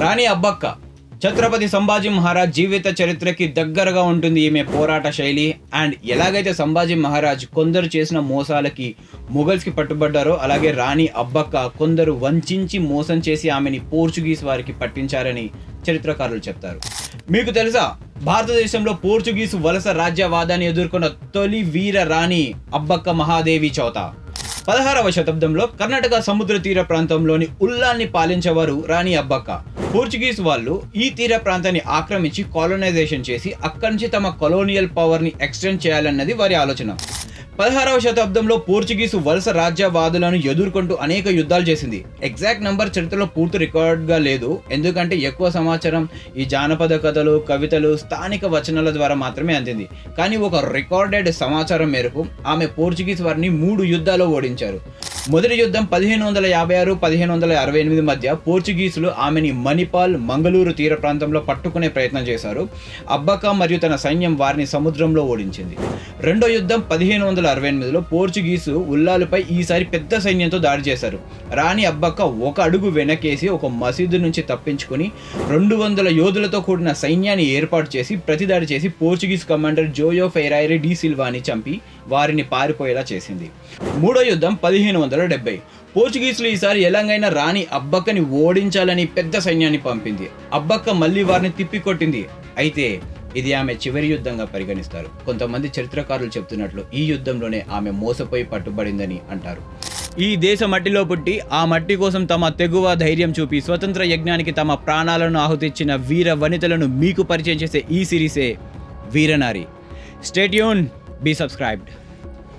రాణి అబ్బక్క ఛత్రపతి సంభాజీ మహారాజ్ జీవిత చరిత్రకి దగ్గరగా ఉంటుంది ఈమె పోరాట శైలి. అండ్ ఎలాగైతే సంభాజీ మహారాజ్ కొందరు చేసిన మోసాలకి మొఘల్స్కి పట్టుబడ్డారో అలాగే రాణి అబ్బక్క కొందరు వంచించి మోసం చేసి ఆమెని పోర్చుగీస్ వారికి పట్టించారని చరిత్రకారులు చెప్తారు. మీకు తెలుసా భారతదేశంలో పోర్చుగీసు వలస రాజ్యవాదాన్ని ఎదుర్కొన్న తొలి వీర రాణి అబ్బక్క మహాదేవి చౌత. పదహారవ శతాబ్దంలో కర్ణాటక సముద్ర తీర ప్రాంతంలోని ఉల్లాల్ని పాలించేవారు రాణి అబ్బక్క. పోర్చుగీస్ వాళ్ళు ఈ తీర ప్రాంతాన్ని ఆక్రమించి కాలనైజేషన్ చేసి అక్కడి నుంచి తమ కొలోనియల్ పవర్ని ఎక్స్టెండ్ చేయాలన్నది వారి ఆలోచన. పదహారవ శతాబ్దంలో పోర్చుగీసు వలస రాజ్యవాదులను ఎదుర్కొంటూ అనేక యుద్ధాలు చేసింది. ఎగ్జాక్ట్ నంబర్ చరిత్రలో పూర్తి రికార్డ్గా లేదు. ఎందుకంటే ఎక్కువ సమాచారం ఈ జానపద కథలు కవితలు స్థానిక వచనాల ద్వారా మాత్రమే అందింది. కానీ ఒక రికార్డెడ్ సమాచారం మేరకు ఆమె పోర్చుగీస్ వారిని మూడు యుద్ధాల్లో ఓడించారు. మొదటి యుద్ధం పదిహేను వందల యాభై ఆరు పదిహేను వందల అరవై ఎనిమిది మధ్య పోర్చుగీసులు ఆమెని మణిపాల్ మంగళూరు తీర ప్రాంతంలో పట్టుకునే ప్రయత్నం చేశారు. అబ్బక మరియు తన సైన్యం వారిని సముద్రంలో ఓడించింది. రెండో యుద్ధం పదిహేను వందల అరవై ఎనిమిదిలో పోర్చుగీసు ఉల్లాలుపై ఈసారి పెద్ద సైన్యంతో దాడి చేశారు. రాణి అబ్బక్క ఒక అడుగు వెనకేసి ఒక మసీదు నుంచి తప్పించుకుని రెండు వందల యోధులతో కూడిన సైన్యాన్ని ఏర్పాటు చేసి ప్రతిదాడి చేసి Portuguese commander Joao Ferreira de సిల్వాని చంపి వారిని పారిపోయేలా చేసింది. మూడో యుద్ధం పదిహేను వందల డెబ్బై. పోర్చుగీసులు ఈసారి ఎలాగైనా రాణి అబ్బక్కని ఓడించాలని పెద్ద సైన్యాన్ని పంపింది. అబ్బక్క మళ్ళీ వారిని తిప్పికొట్టింది. అయితే ఇది ఆమె చివరి యుద్ధంగా పరిగణిస్తారు. కొంతమంది చరిత్రకారులు చెప్తున్నట్లు ఈ యుద్ధంలోనే ఆమె మోసపోయి పట్టుబడిందని అంటారు. ఈ దేశ మట్టిలో పుట్టి ఆ మట్టి కోసం తమ తెగువ ధైర్యం చూపి స్వతంత్ర యజ్ఞానికి తమ ప్రాణాలను ఆహుతిచ్చిన వీర వనితలను మీకు పరిచయం చేసే ఈ సిరీసే Veeranari. Stay tuned be subscribed